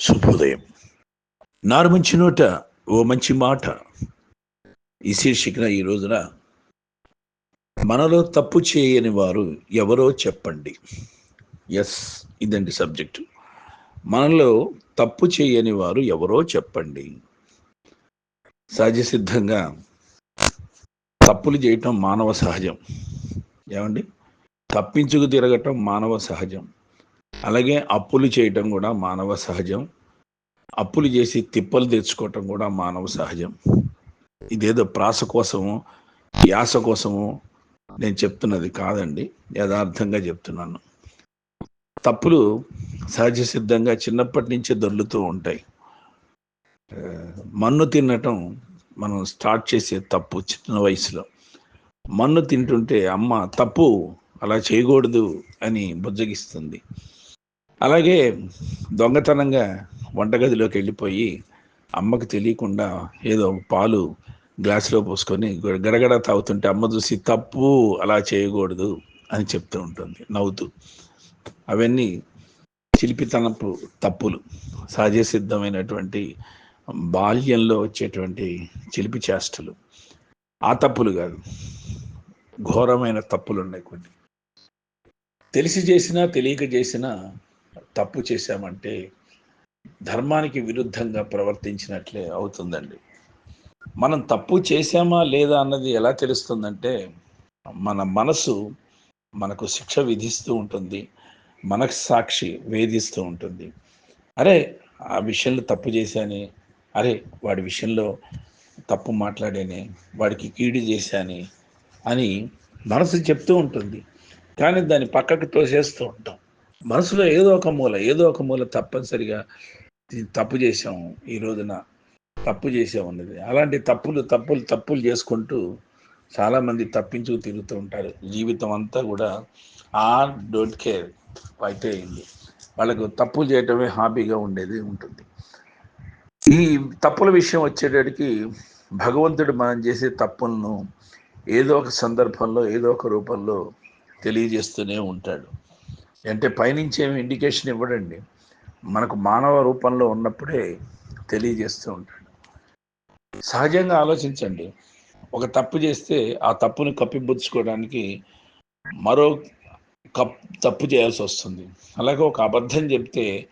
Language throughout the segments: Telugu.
శుభోదయం. నారు మంచి నోట ఓ మంచి మాట. ఈ శీర్షికన ఈ రోజున మనలో తప్పు చేయని వారు ఎవరో చెప్పండి. ఎస్ ఇదండి సబ్జెక్టు మనలో తప్పు చేయని వారు ఎవరో చెప్పండి. సహజ సిద్ధంగా తప్పులు చేయటం మానవ సహజం. ఏమండి? తప్పించుకు తిరగటం మానవ సహజం. అలాగే అప్పులు చేయటం కూడా మానవ సహజం. అప్పులు చేసి తిప్పలు తెచ్చుకోవటం కూడా మానవ సహజం. ఇదేదో ప్రాస కోసము యాస కోసము నేను చెప్తున్నది కాదండి. యథార్థంగా చెప్తున్నాను. తప్పులు సహజ సిద్ధంగా చిన్నప్పటి నుంచే దొర్లుతూ ఉంటాయి. మన్ను తినటం మనం స్టార్ట్ చేసే తప్పు చిన్న వయసులో. మన్ను తింటుంటే అమ్మ తప్పు అలా చేయకూడదు అని బుజ్జగిస్తుంది. అలాగే దొంగతనంగా వంటగదిలోకి వెళ్ళిపోయి అమ్మకు తెలియకుండా ఏదో పాలు గ్లాసులో పోసుకొని గడగడ తాగుతుంటే అమ్మ చూసి తప్పు అలా చేయకూడదు అని చెప్తూ ఉంటుంది నవ్వుతూ. అవన్నీ చిలిపితనపు తప్పులు సహజ సిద్ధమైనటువంటి బాల్యంలో వచ్చేటువంటి చిలిపి చేష్టలు. ఆ తప్పులు కాదు ఘోరమైన తప్పులు ఉన్నాయి కొన్ని. తెలిసి చేసినా తెలియక చేసినా తప్పు చేశామంటే ధర్మానికి విరుద్ధంగా ప్రవర్తించినట్లే అవుతుందండి. మనం తప్పు చేశామా లేదా అన్నది ఎలా తెలుస్తుందంటే మన మనసు మనకు శిక్ష విధిస్తూ ఉంటుంది మనకు సాక్షి వేధిస్తూ ఉంటుంది. అరే ఆ విషయంలో తప్పు చేశాని అరే వాడి విషయంలో తప్పు మాట్లాడానే వాడికి కీడు చేశాని అని మనసు చెప్తూ ఉంటుంది. కానీ దాన్ని పక్కకు తోసేస్తూ ఉంటాం. మనసులో ఏదో ఒక మూల ఏదో ఒక మూల తప్పనిసరిగా తప్పు చేసాం ఈ రోజున తప్పు చేసాం అన్నది. అలాంటి తప్పులు తప్పులు తప్పులు చేసుకుంటూ చాలామంది తప్పించుకు తిరుగుతూ ఉంటారు. జీవితం అంతా కూడా ఆ డోంట్ కేర్ అయితే వాళ్ళకు తప్పులు చేయటమే హాబీగా ఉండేది ఉంటుంది. ఈ తప్పుల విషయం వచ్చేటడికి భగవంతుడు మనం చేసే తప్పులను ఏదో ఒక సందర్భంలో ఏదో ఒక రూపంలో తెలియజేస్తూనే ఉంటాడు. అంటే పైనుంచి ఏమి ఇండికేషన్ ఇవ్వడండి. మనకు మానవ రూపంలో ఉన్నప్పుడే తెలియజేస్తూ ఉంటాడు. సహజంగా ఆలోచించండి. ఒక తప్పు చేస్తే ఆ తప్పుని కప్పిపుచ్చుకోవడానికి మరో కప్ తప్పు చేయాల్సి వస్తుంది. అలాగే ఒక అబద్ధం చెప్తే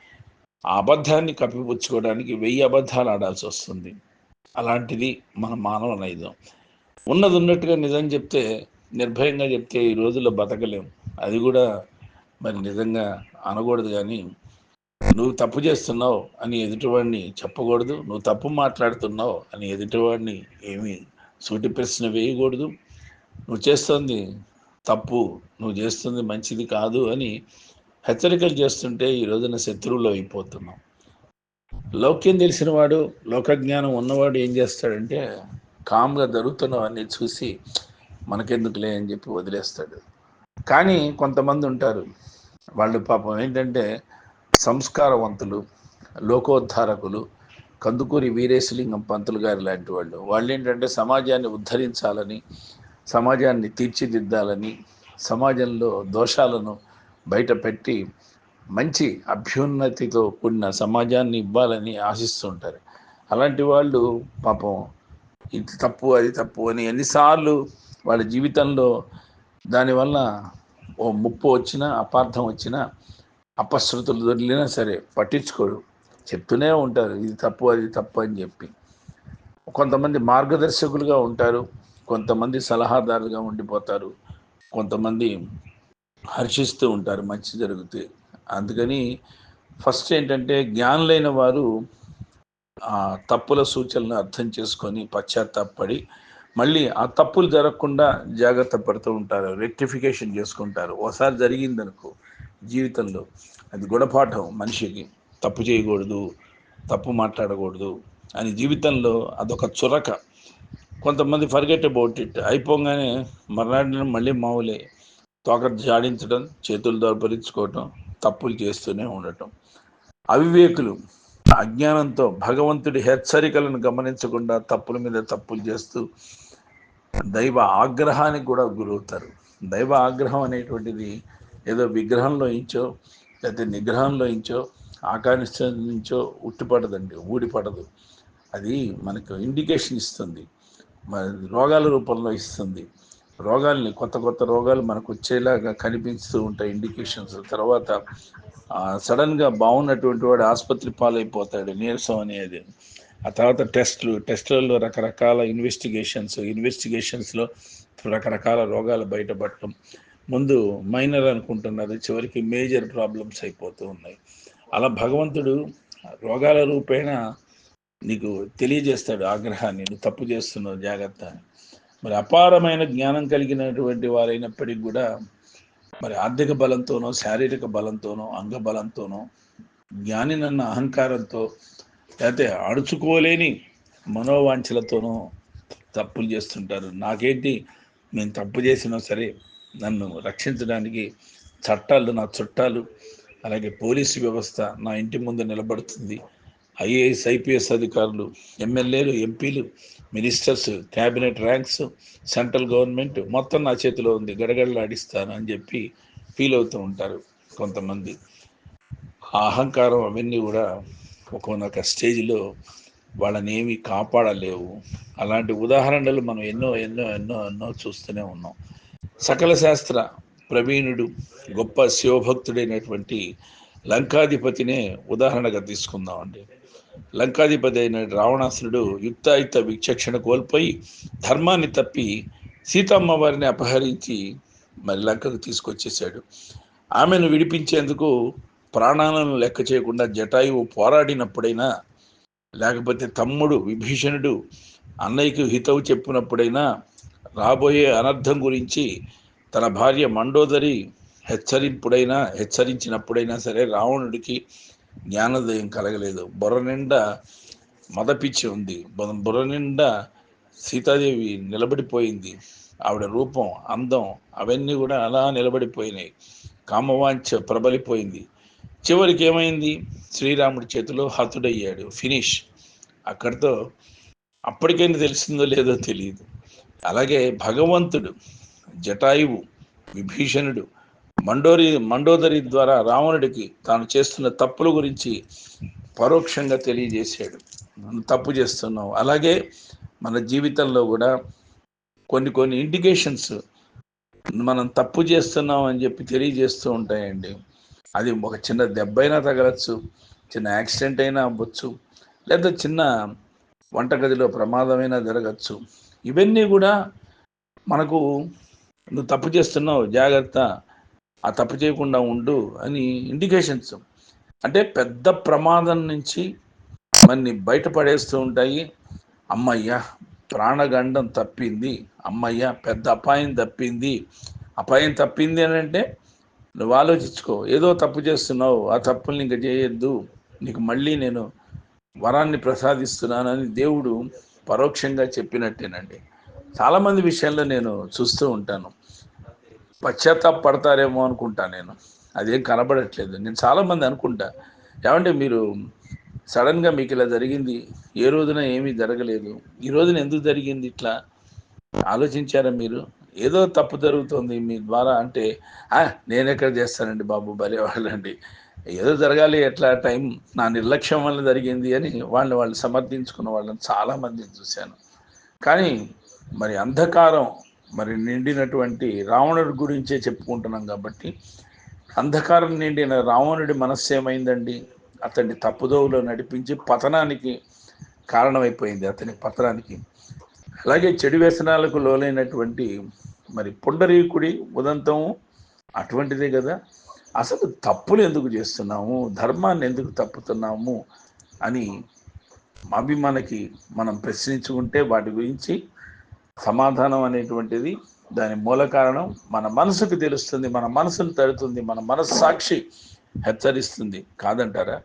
ఆ అబద్ధాన్ని కప్పిపుచ్చుకోవడానికి వెయ్యి అబద్ధాలు ఆడాల్సి వస్తుంది. అలాంటిది మన మానవ నైజం. ఉన్నది ఉన్నట్టుగా నిజం చెప్తే నిర్భయంగా చెప్తే ఈ రోజుల్లో బతకలేం. అది కూడా మరి నిజంగా అనకూడదు కానీ నువ్వు తప్పు చేస్తున్నావు అని ఎదుటివాడిని చెప్పకూడదు నువ్వు తప్పు మాట్లాడుతున్నావు అని ఎదుటివాడిని ఏమీ సూటి ప్రశ్న వేయకూడదు. నువ్వు చేస్తుంది తప్పు నువ్వు చేస్తుంది మంచిది కాదు అని హెచ్చరికలు చేస్తుంటే ఈ రోజున శత్రువులు అయిపోతున్నాం. లౌక్యం తెలిసిన వాడు లోకజ్ఞానం ఉన్నవాడు ఏం చేస్తాడంటే కామ్గా జరుగుతున్నవన్నీ చూసి మనకెందుకులే అని చెప్పి వదిలేస్తాడు. కానీ కొంతమంది ఉంటారు. వాళ్ళు పాపం ఏంటంటే సంస్కారవంతులు లోకోద్ధారకులు కందుకూరి వీరేశలింగం పంతులు గారి లాంటి వాళ్ళు. వాళ్ళు ఏంటంటే సమాజాన్ని ఉద్ధరించాలని సమాజాన్ని తీర్చిదిద్దాలని సమాజంలో దోషాలను బయటపెట్టి మంచి అభ్యున్నతితో కూడిన సమాజాన్ని ఇవ్వాలని ఆశిస్తుంటారు అలాంటి వాళ్ళు పాపం ఇది తప్పు అది తప్పు అని ఎన్నిసార్లు వాళ్ళ జీవితంలో దానివల్ల ముప్పు వచ్చినా అపార్థం వచ్చినా అపశృతులు దొరికినా సరే పట్టించుకోడు. చెప్తూనే ఉంటారు ఇది తప్పు అది తప్పు అని చెప్పి. కొంతమంది మార్గదర్శకులుగా ఉంటారు కొంతమంది సలహాదారులుగా ఉండిపోతారు కొంతమంది హర్షిస్తూ ఉంటారు మంచి జరిగితే. అందుకని ఫస్ట్ ఏంటంటే జ్ఞానులైన వారు ఆ తప్పుల సూచనలను అర్థం చేసుకొని పశ్చాత్తాపడి మళ్ళీ ఆ తప్పులు జరగకుండా జాగ్రత్త పడుతూ ఉంటారు రెక్టిఫికేషన్ చేసుకుంటారు. ఒకసారి జరిగిందనుకో జీవితంలో అది గుణపాఠం మనిషికి. తప్పు చేయకూడదు తప్పు మాట్లాడకూడదు అని జీవితంలో అదొక చురక. కొంతమంది ఫర్గెట్ అబౌట్ ఇట్ అయిపోగానే మర్నాడిన మళ్ళీ మావులే. తోక జాడించడం చేతులు దోపరించుకోవటం తప్పులు చేస్తూనే ఉండటం. అవివేకులు అజ్ఞానంతో భగవంతుడి హెచ్చరికలను గమనించకుండా తప్పుల మీద తప్పులు చేస్తూ దైవ ఆగ్రహానికి కూడా గురవుతారు. దైవ ఆగ్రహం అనేటువంటిది ఏదో విగ్రహంలో ఇంచో లేకపోతే నిగ్రహంలో ఇంచో ఆకాశం నుంచో ఉట్టిపడదండి ఊడిపడదు. అది మనకు ఇండికేషన్ ఇస్తుంది. మరి రోగాల రూపంలో ఇస్తుంది. రోగాల్ని కొత్త కొత్త రోగాలు మనకు వచ్చేలాగా కనిపిస్తూ ఉంటాయి ఇండికేషన్స్ తర్వాత సడన్గా బాగున్నటువంటి వాడు ఆసుపత్రి పాలైపోతాడు నీరసం అనేది. ఆ తర్వాత టెస్టులు టెస్టులలో రకరకాల ఇన్వెస్టిగేషన్స్ ఇన్వెస్టిగేషన్స్లో రకరకాల రోగాలు బయటపడటం. ముందు మైనర్ అనుకుంటున్నారు చివరికి మేజర్ ప్రాబ్లమ్స్ అయిపోతూ ఉన్నాయి. అలా భగవంతుడు రోగాల రూపేణ నీకు తెలియజేస్తాడు ఆగ్రహాన్ని నువ్వు తప్పు చేస్తున్నావు జాగ్రత్త అని. మరి అపారమైన జ్ఞానం కలిగినటువంటి వారైనప్పటికీ కూడా మరి ఆర్థిక బలంతోనో శారీరక బలంతోనో అంగ బలంతోనో జ్ఞానినన్న అహంకారంతో లేకపోతే అడుచుకోలేని మనోవాంఛలతోనూ తప్పులు చేస్తుంటారు. నాకేంటి? నేను తప్పు చేసినా సరే నన్ను రక్షించడానికి చట్టాలు నా చుట్టాలు అలాగే పోలీసు వ్యవస్థ నా ఇంటి ముందు నిలబడుతుంది. ఐఏఎస్ ఐపీఎస్ అధికారులు ఎమ్మెల్యేలు ఎంపీలు ministers cabinet ranks central government మొత్తం నా చేతిలో ఉంది. గడగడలాడిస్తాను అని చెప్పి ఫీల్ అవుతూ ఉంటారు కొంతమంది. అహంకారం అవన్నీ కూడా ఒక్కొక్క స్టేజ్లో వాళ్ళని కాపాడలేవు. అలాంటి ఉదాహరణలు మనం ఎన్నో ఎన్నో ఎన్నో ఎన్నో చూస్తూనే ఉన్నాం. సకల శాస్త్ర ప్రవీణుడు గొప్ప శివభక్తుడైనటువంటి లంకాధిపతినే ఉదాహరణగా తీసుకుందామండి. లంకాధిపతి అయిన రావణాసురుడు యుక్తాయుక్త విచక్షణ కోల్పోయి ధర్మాన్ని తప్పి సీతమ్మ వారిని అపహరించి మరి లంకకు తీసుకొచ్చేసాడు ఆమెను విడిపించేందుకు ప్రాణాలను లెక్క చేయకుండా జటాయువు పోరాడినప్పుడైనా లేకపోతే తమ్ముడు విభీషణుడు అన్నయ్యకు హితవు చెప్పినప్పుడైనా రాబోయే అనర్థం గురించి తన భార్య మండోదరి హెచ్చరింపుడైనా హెచ్చరించినప్పుడైనా సరే రావణుడికి జ్ఞానోదయం కలగలేదు. బుర్ర నిండా మదపిచ్చి ఉంది. బుర్ర- బుర్ర నిండా సీతాదేవి నిలబడిపోయింది. ఆవిడ రూపం అందం అవన్నీ కూడా అలా నిలబడిపోయినాయి. కామవాంఛ ప్రబలిపోయింది. చివరికి ఏమైంది? శ్రీరాముడి చేతిలో హతుడయ్యాడు. ఫినిష్. అక్కడితో అప్పటికైనా తెలిసిందో లేదో తెలియదు అలాగే భగవంతుడు జటాయువు విభీషణుడు మండోరి మండోదరి ద్వారా రావణుడికి తాను చేస్తున్న తప్పుల గురించి పరోక్షంగా తెలియజేశాడు. మనం తప్పు చేస్తున్నాం అలాగే మన జీవితంలో కూడా కొన్ని కొన్ని ఇండికేషన్స్ మనం తప్పు చేస్తున్నాం అని చెప్పి తెలియజేస్తూ ఉంటాయండి. అది ఒక చిన్న దెబ్బైనా తగలచ్చు చిన్న యాక్సిడెంట్ అయినా అవ్వచ్చు లేదా చిన్న వంటగదిలో ప్రమాదమైనా జరగచ్చు. ఇవన్నీ కూడా మనకు నువ్వు తప్పు చేస్తున్నావు జాగ్రత్త ఆ తప్పు చేయకుండా ఉండు అని ఇండికేషన్స్ అంటే పెద్ద ప్రమాదం నుంచి మనని బయటపడేస్తూ ఉంటాయి. అమ్మయ్య ప్రాణగండం తప్పింది. అమ్మయ్య పెద్ద అపాయం తప్పింది. అపాయం తప్పింది అని అంటే నువ్వు ఆలోచించుకో. ఏదో తప్పు చేస్తున్నావు ఆ తప్పుల్ని ఇంకా చేయొద్దు. నీకు మళ్ళీ నేను వరాన్ని ప్రసాదిస్తున్నానని దేవుడు పరోక్షంగా చెప్పినట్టేనండి. చాలామంది విషయంలో నేను చూస్తూ ఉంటాను. పశ్చాత్తాపడతారేమో అనుకుంటా నేను. అదేం కనబడట్లేదు. నేను చాలామంది అనుకుంటా. ఏమంటే మీరు సడన్గా మీకు ఇలా జరిగింది. ఏ రోజున ఏమీ జరగలేదు. ఈ రోజున ఎందుకు జరిగింది ఇట్లా? ఆలోచించారా మీరు? ఏదో తప్పు జరుగుతుంది మీ ద్వారా అంటే నేను ఎక్కడ చేస్తానండి బాబు? భలే వాళ్ళండి. ఏదో జరగాలి ఎట్లా? టైం నా నిర్లక్ష్యం వల్ల జరిగింది అని వాళ్ళు వాళ్ళు సమర్థించుకున్న వాళ్ళని చాలామందిని చూశాను. కానీ మరి అంధకారం మరి నిండినటువంటి రావణుడి గురించే చెప్పుకుంటున్నాం కాబట్టి అంధకారం నిండిన రావణుడి మనస్సు ఏమైందండి? అతన్ని తప్పుదోవలో నడిపించి పతనానికి కారణమైపోయింది అతని పతనానికి. అలాగే చెడు వ్యసనాలకు లోనైనటువంటి మరి పుండరీకుడి ఉదంతం అటువంటిదే కదా. అసలు తప్పులు ఎందుకు చేస్తున్నాము? ధర్మాన్ని ఎందుకు తప్పుతున్నాము? అని అవి మనకి మనం ప్రశ్నించుకుంటే వాటి గురించి సమాధానం అనేటువంటిది దాని మూల కారణం మన మనసుకు తెలుస్తుంది మన మనసును తడుతుంది మన మనస్సాక్షి హెచ్చరిస్తుంది. కాదంటారా?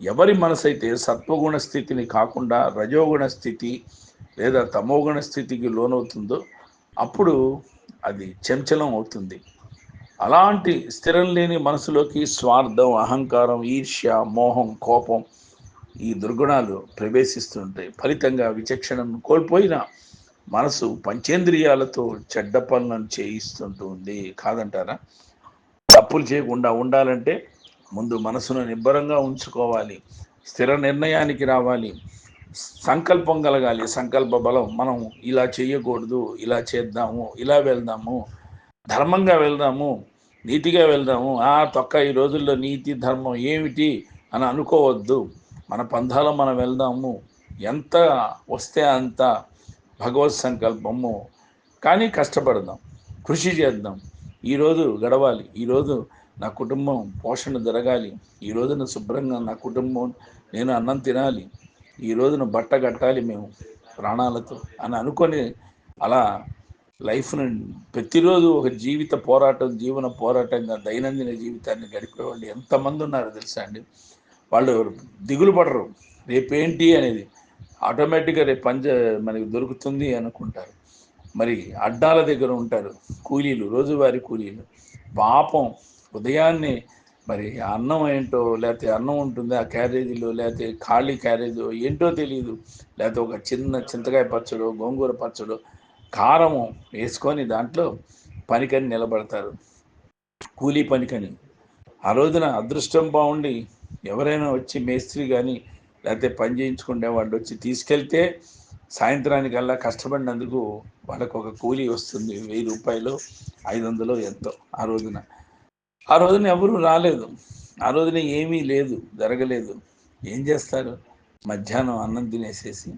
ఎవరి మనసు అయితే సత్వగుణ స్థితిని కాకుండా రజోగుణ స్థితి లేదా తమోగుణ స్థితికి లోనవుతుందో అప్పుడు అది చంచలం అవుతుంది. అలాంటి స్థిరం లేని మనసులోకి స్వార్థం అహంకారం ఈర్ష్య మోహం కోపం ఈ దుర్గుణాలు ప్రవేశిస్తుంటాయి ఫలితంగా విచక్షణను కోల్పోయిన మనసు పంచేంద్రియాలతో చెడ్డ పనులను చేయిస్తుంటుంది. కాదంటారా? తప్పులు చేయకుండా ఉండాలంటే ముందు మనసును నిబ్బరంగా ఉంచుకోవాలి. స్థిర నిర్ణయానికి రావాలి. సంకల్పం కలగాలి సంకల్ప బలం. మనం ఇలా చేయకూడదు ఇలా చేద్దాము ఇలా వెళ్దాము ధర్మంగా వెళ్దాము నీతిగా వెళ్దాము ఆ తొక్క ఈ రోజుల్లో నీతి ధర్మం ఏమిటి అని అనుకోవద్దు. మన పంధాలో మనం వెళ్దాము. ఎంత వస్తే అంత భగవత్ సంకల్పము. కానీ కష్టపడదాం కృషి చేద్దాం. ఈరోజు గడవాలి ఈరోజు నా కుటుంబం పోషణ జరగాలి ఈ రోజున శుభ్రంగా నా కుటుంబం నేను అన్నం తినాలి ఈ రోజున బట్ట కట్టాలి మేము ప్రాణాలతో అని అనుకొని అలా లైఫ్ను ప్రతిరోజు ఒక జీవిత పోరాటం జీవన పోరాటంగా దైనందిన జీవితాన్ని గడిపేవాళ్ళు ఎంతమంది ఉన్నారు తెలుసా అండి? వాళ్ళు దిగులు పడరు. రేపేంటి అనేది ఆటోమేటిక్గా రేపు పంచ మనకి దొరుకుతుంది అనుకుంటారు. మరి అడ్డాల దగ్గర ఉంటారు కూలీలు రోజువారీ కూలీలు. పాపం ఉదయాన్నే మరి అన్నం ఏంటో లేకపోతే అన్నం ఉంటుంది ఆ క్యారేజీలో లేకపోతే ఖాళీ క్యారేజో ఏంటో తెలియదు లేకపోతే ఒక చిన్న చింతకాయ పచ్చడో గోంగూర పచ్చడో కారము వేసుకొని దాంట్లో పనికని నిలబడతారు. కూలీ పనికని. ఆ రోజున అదృష్టం బాగుండి ఎవరైనా వచ్చి మేస్త్రి కానీ లేకపోతే పని చేయించుకునే వాళ్ళు వచ్చి తీసుకెళ్తే సాయంత్రానికల్లా కష్టపడినందుకు వాళ్ళకు ఒక కూలీ వస్తుంది వెయ్యి రూపాయలు ఐదు వందలు ఎంతో ఆ రోజున. ఆ రోజున ఎవరూ రాలేదు. ఆ రోజున ఏమీ లేదు జరగలేదు. ఏం చేస్తారు? మధ్యాహ్నం అన్నం తినేసేసి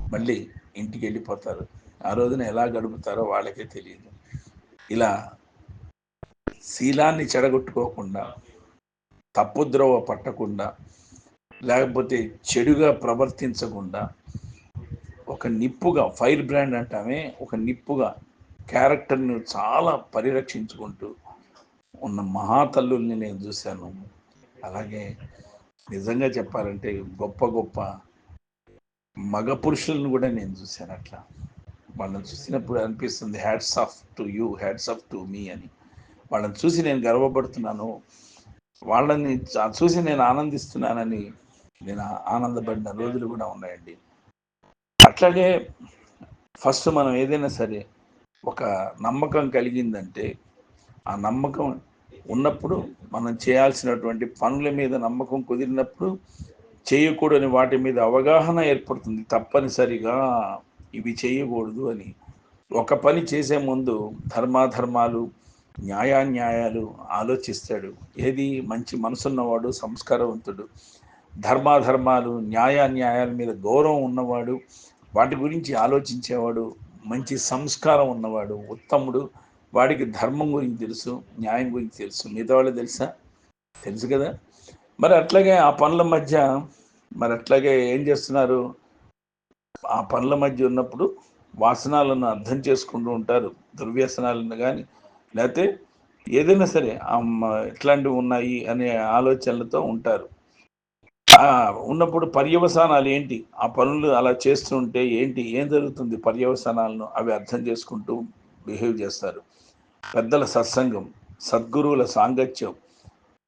మళ్ళీ ఇంటికి వెళ్ళిపోతారు. ఆ రోజున ఎలా గడుపుతారో వాళ్ళకే తెలియదు. ఇలా శీలాన్ని చెడగొట్టుకోకుండా తప్పుద్రోవ పట్టకుండా లేకపోతే చెడుగా ప్రవర్తించకుండా ఒక నిప్పుగా ఫైర్ బ్రాండ్ అంటామే ఒక నిప్పుగా క్యారెక్టర్ను చాలా పరిరక్షించుకుంటూ ఉన్న మహాతల్లుల్ని నేను చూశాను. అలాగే నిజంగా చెప్పాలంటే గొప్ప గొప్ప మగ పురుషులను కూడా నేను చూశాను అట్లా. వాళ్ళని చూసినప్పుడు అనిపిస్తుంది hats off to you hats off to me అని. వాళ్ళని చూసి నేను గర్వపడుతున్నాను. వాళ్ళని చూసి నేను ఆనందిస్తున్నానని నేను ఆనందపడిన రోజులు కూడా ఉన్నాయండి. అట్లాగే ఫస్ట్ మనం ఏదైనా సరే ఒక నమ్మకం కలిగిందంటే ఆ నమ్మకం ఉన్నప్పుడు మనం చేయాల్సినటువంటి పనుల మీద నమ్మకం కుదిరినప్పుడు చేయకూడని వాటి మీద అవగాహన ఏర్పడుతుంది తప్పనిసరిగా. ఇవి చేయకూడదు అని. ఒక పని చేసే ముందు ధర్మాధర్మాలు న్యాయాన్యాయాలు ఆలోచిస్తాడు. ఏది? మంచి మనసున్నవాడు సంస్కారవంతుడు. ధర్మాధర్మాలు న్యాయాన్యాయాల మీద గౌరవం ఉన్నవాడు వాటి గురించి ఆలోచించేవాడు మంచి సంస్కారం ఉన్నవాడు ఉత్తముడు వాడికి ధర్మం గురించి తెలుసు న్యాయం గురించి తెలుసు. మిగతా వాళ్ళు తెలుసా? తెలుసు కదా. మరి అట్లాగే ఆ పనుల మధ్య మరి అట్లాగే ఏం చేస్తున్నారు? ఆ పనుల మధ్య ఉన్నప్పుడు వాసనాలను అర్థం చేసుకుంటూ ఉంటారు. దుర్వ్యసనాలను కానీ లేకపోతే ఏదైనా సరే ఎట్లాంటివి ఇట్లాంటివి ఉన్నాయి అనే ఆలోచనలతో ఉంటారు. ఉన్నప్పుడు పర్యవసానాలు ఏంటి? ఆ పనులు అలా చేస్తుంటే ఏంటి? ఏం జరుగుతుంది? పర్యవసానాలను అవి అర్థం చేసుకుంటూ బిహేవ్ చేస్తారు. పెద్దల సత్సంగం సద్గురువుల సాంగత్యం.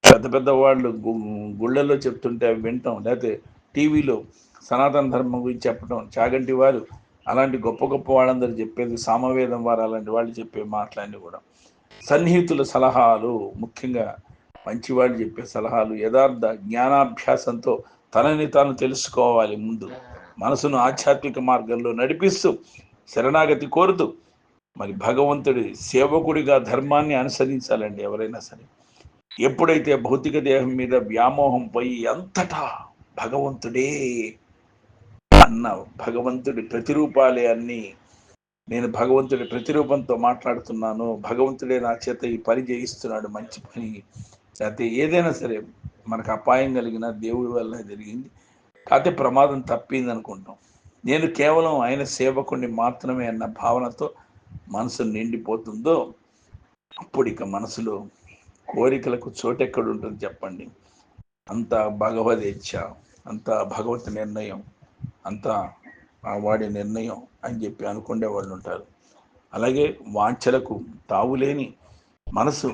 పెద్ద పెద్ద వాళ్ళు గుళ్ళల్లో చెప్తుంటే అవి వింటాం. లేకపోతే టీవీలో సనాతన ధర్మం గురించి చెప్పడం చాగంటి వారు అలాంటి గొప్ప గొప్ప వాళ్ళందరూ చెప్పేది సామవేదం వారు అలాంటి వాళ్ళు చెప్పే మాటలన్నీ కూడా. సన్నిహితుల సలహాలు ముఖ్యంగా మంచివాళ్ళు చెప్పే సలహాలు యథార్థ జ్ఞానాభ్యాసంతో తనని తాను తెలుసుకోవాలి ముందు. మనసును ఆధ్యాత్మిక మార్గంలో నడిపిస్తూ శరణాగతి కోరుతూ మరి భగవంతుడి సేవకుడిగా ధర్మాన్ని అనుసరించాలండి ఎవరైనా సరే. ఎప్పుడైతే భౌతిక దేహం మీద వ్యామోహం పోయి అంతటా భగవంతుడే అన్న భగవంతుడి ప్రతిరూపాలే అన్ని నేను భగవంతుడి ప్రతిరూపంతో మాట్లాడుతున్నాను భగవంతుడే నా చేత ఈ పని చేయిస్తున్నాడు మంచి పని. అయితే ఏదైనా సరే మనకు అపాయం కలిగిన దేవుడి వల్ల జరిగింది. కాకపోతే ప్రమాదం తప్పింది అనుకుంటాం నేను కేవలం ఆయన సేవకుడిని మాత్రమే అన్న భావనతో మనసు నిండిపోతుందో అప్పుడు ఇక మనసులో కోరికలకు చోటెక్కడ ఉంటుంది చెప్పండి. అంత భగవదేచ్ఛ అంత భగవత్ నిర్ణయం అంత ఆ వాడి నిర్ణయం అని చెప్పి అనుకునే వాళ్ళు ఉంటారు. అలాగే వాంఛలకు తావులేని మనసు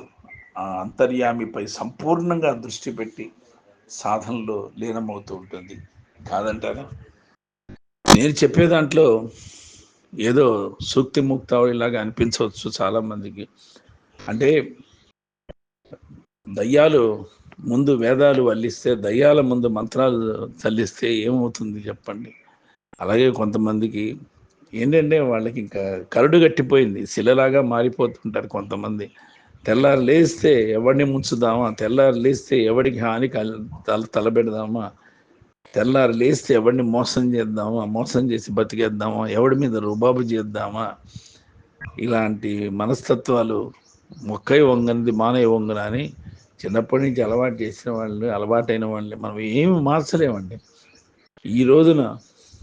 ఆ అంతర్యామిపై సంపూర్ణంగా దృష్టి పెట్టి సాధనలో లీనమవుతూ ఉంటుంది. కాదంటారా? నేను చెప్పే దాంట్లో ఏదో సూక్తి ముక్తావళిలాగా అనిపించవచ్చు చాలామందికి. అంటే దయ్యాలు ముందు వేదాలు వల్లిస్తే దయ్యాల ముందు మంత్రాలు చల్లిస్తే ఏమవుతుంది చెప్పండి? అలాగే కొంతమందికి ఏంటంటే వాళ్ళకి ఇంకా కరుడు గట్టిపోయింది. శిలలాగా మారిపోతుంటారు కొంతమంది. తెల్లారు లేస్తే ఎవరిని ముంచుదామా? తెల్లారు లేస్తే ఎవడికి హాని తల తలబెడదామా? తెల్లారు లేస్తే ఎవరిని మోసం చేద్దామా? మోసం చేసి బతికేద్దామా? ఎవడి మీద రుబాబు చేద్దామా? ఇలాంటి మనస్తత్వాలు మొక్కై వంగనిది మానవ వంగన అని చిన్నప్పటి నుంచి అలవాటు చేసిన వాళ్ళు అలవాటైన వాళ్ళని మనం ఏమి మార్చలేమండి. ఈ రోజున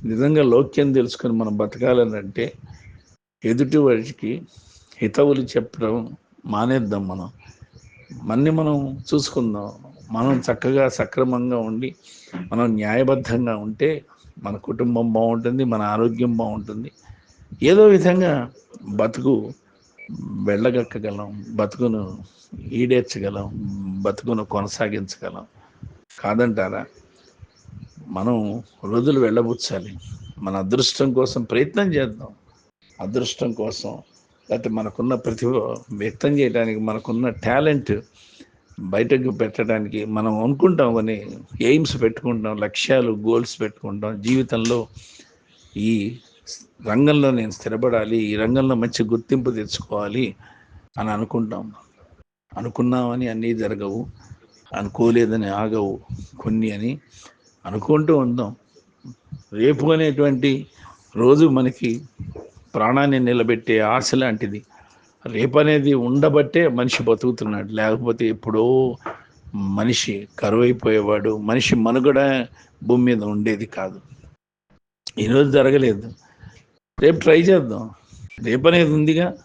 నిజంగా లోక్యం తెలుసుకొని మనం బతకాలనంటే ఎదుటి వారికి హితవులు చెప్పడం మానేద్దాం మనం. మన్ని మనం చూసుకుందాం. మనం చక్కగా సక్రమంగా ఉండి మనం న్యాయబద్ధంగా ఉంటే మన కుటుంబం బాగుంటుంది మన ఆరోగ్యం బాగుంటుంది. ఏదో విధంగా బతుకు వెళ్ళగక్కగలం బతుకును ఈడేర్చగలం బతుకును కొనసాగించగలం. కాదంటారా? మనం రోజులు వెళ్ళబుచ్చాలి. మన అదృష్టం కోసం ప్రయత్నం చేద్దాం. అదృష్టం కోసం. లేకపోతే మనకున్న ప్రతిభ వ్యక్తం చేయడానికి మనకున్న టాలెంట్ బయటకు పెట్టడానికి మనం అనుకుంటాం కొన్ని ఎయిమ్స్ పెట్టుకుంటాం లక్ష్యాలు గోల్స్ పెట్టుకుంటాం. జీవితంలో ఈ రంగంలో నేను స్థిరపడాలి ఈ రంగంలో మంచి గుర్తింపు తెచ్చుకోవాలి అని అనుకుంటాం. అనుకున్నామని అన్నీ జరగవు అనుకోలేదని ఆగవు కొన్ని అని అనుకుంటూ ఉందాం. రేపు అనేటువంటి రోజు మనకి ప్రాణాన్ని నిలబెట్టే ఆశ లాంటిది. రేపు అనేది ఉండబట్టే మనిషి బతుకుతున్నాడు. లేకపోతే ఎప్పుడో మనిషి కరువైపోయేవాడు మనిషి మనుగడ భూమి మీద ఉండేది కాదు. ఈరోజు జరగలేదు. రేపు ట్రై చేద్దాం. రేపు అనేది ఉందిగా.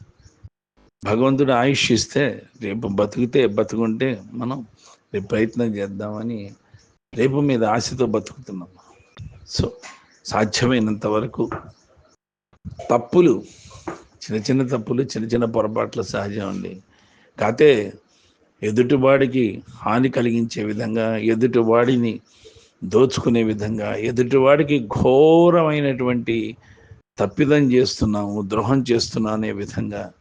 భగవంతుడు ఆయుష్ ఇస్తే రేపు బతికితే బతుకుంటే మనం రేపు ప్రయత్నం చేద్దామని రేపు మీద ఆశతో బతుకుతున్నాం. సో సాధ్యమైనంత వరకు తప్పులు చిన్న చిన్న తప్పులు చిన్న చిన్న పొరపాట్లు సహజం అండి. కాతే ఎదుటివాడికి హాని కలిగించే విధంగా ఎదుటివాడిని దోచుకునే విధంగా ఎదుటివాడికి ఘోరమైనటువంటి తప్పిదం చేస్తున్నాము ద్రోహం చేస్తున్నా అనే విధంగా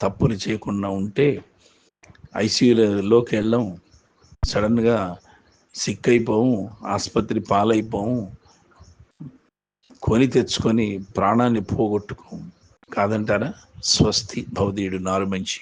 తప్పులు చేయకుండా ఉంటే ఐసీయూలోకి వెళ్ళం. సడన్గా సిక్ అయిపోము ఆసుపత్రి పాలైపోము కొని తెచ్చుకొని ప్రాణాన్ని పోగొట్టుకోము. కాదంటారా? స్వస్తి భవదీయుడు నారు మంచి